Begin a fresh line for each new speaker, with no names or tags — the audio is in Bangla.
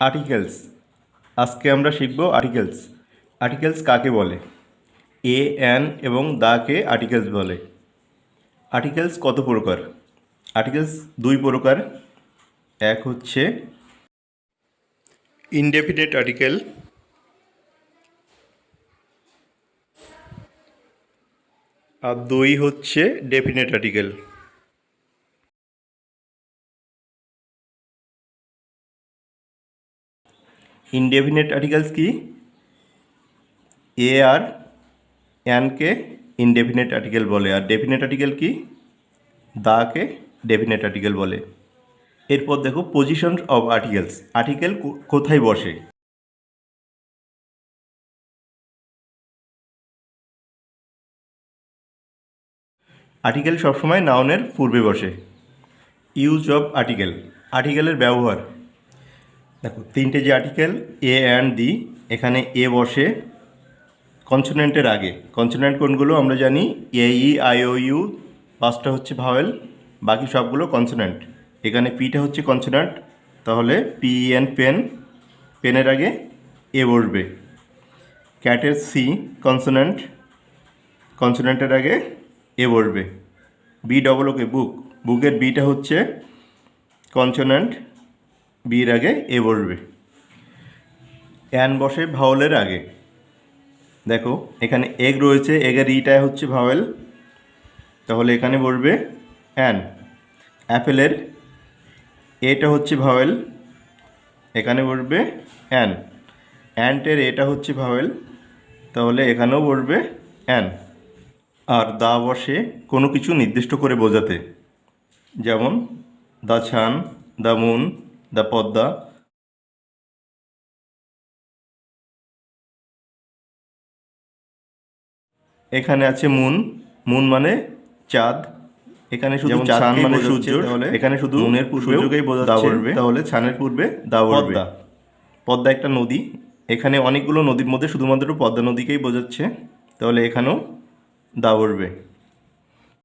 আর্টিকেলস। আজকে আমরা শিখব আর্টিকেলস। আর্টিকেলস কাকে বলে? এ অ্যান এবং দাকে আর্টিকেলস বলে। আর্টিকেলস কত প্রকার? আর্টিকেলস দুই প্রকার। এক হচ্ছে ইনডেফিনেট আর্টিকেল। আর দুই হচ্ছে ডেফিনেট আর্টিকেল। ইনডেফিনেট আর্টিকেলস কি এ আর অ্যানকে ইনডেফিনেট আর্টিকেল বলে আর ডেফিনেট আর্টিকেল কি দাকে ডেফিনেট আর্টিকেল বলে এরপর দেখো পজিশন অফ আর্টিকেলস আর্টিকেল কোথায় বসে আর্টিকেল সবসময় নাউনের পূর্বে বসে ইউজ অফ আর্টিকেল আর্টিকেলের ব্যবহার. দেখো, তিনটে যে আর্টিকেল এ অ্যান্ড দি এখানে এ বসে কনসোনেন্টের আগে। কনসোনেন্ট কোনগুলো? আমরা জানি এ ই আই ও ইউ পাঁচটা হচ্ছে ভাওয়েল বাকি সবগুলো কনসোনেন্ট এখানে পিটা হচ্ছে কনসোনেন্ট তাহলে পি এন পেন পেনের আগে এ বসবে। ক্যাটের সি কনসোনেন্ট কনসোনেন্টের আগে এ বসবে। বি ডবল ওকে বুক বুকের বিটা হচ্ছে কনসোনেন্ট বির আগে এ বসবে। অ্যান বসে ভাওয়েলের আগে। দেখো, এখানে এগ রয়েছে এগের ইটা হচ্ছে ভাওয়েল। তাহলে এখানে বসবে অ্যান অ্যাপেলের এটা হচ্ছে ভাওয়েল। এখানে বসবে অ্যান অ্যান্টের এটা হচ্ছে ভাওয়েল। তাহলে এখানেও বসবে অ্যান আর দা বসে কোনো কিছু নির্দিষ্ট করে বোঝাতে। যেমন the sun the moon the Padma এখানে আছে মুন মুন মানে চাঁদ। এখানে শুধু চাঁদ মানে সূর্য তাহলে
এখানে শুধু
মুনের
সূর্যকেই বোঝাচ্ছে,
তাহলে ছানের পূর্বে
পদ্মা।
পদ্মা একটা নদী। এখানে অনেকগুলো নদীর মধ্যে শুধুমাত্র পদ্মা নদীকেই বোঝাচ্ছে। তাহলে এখানেও দা বলবে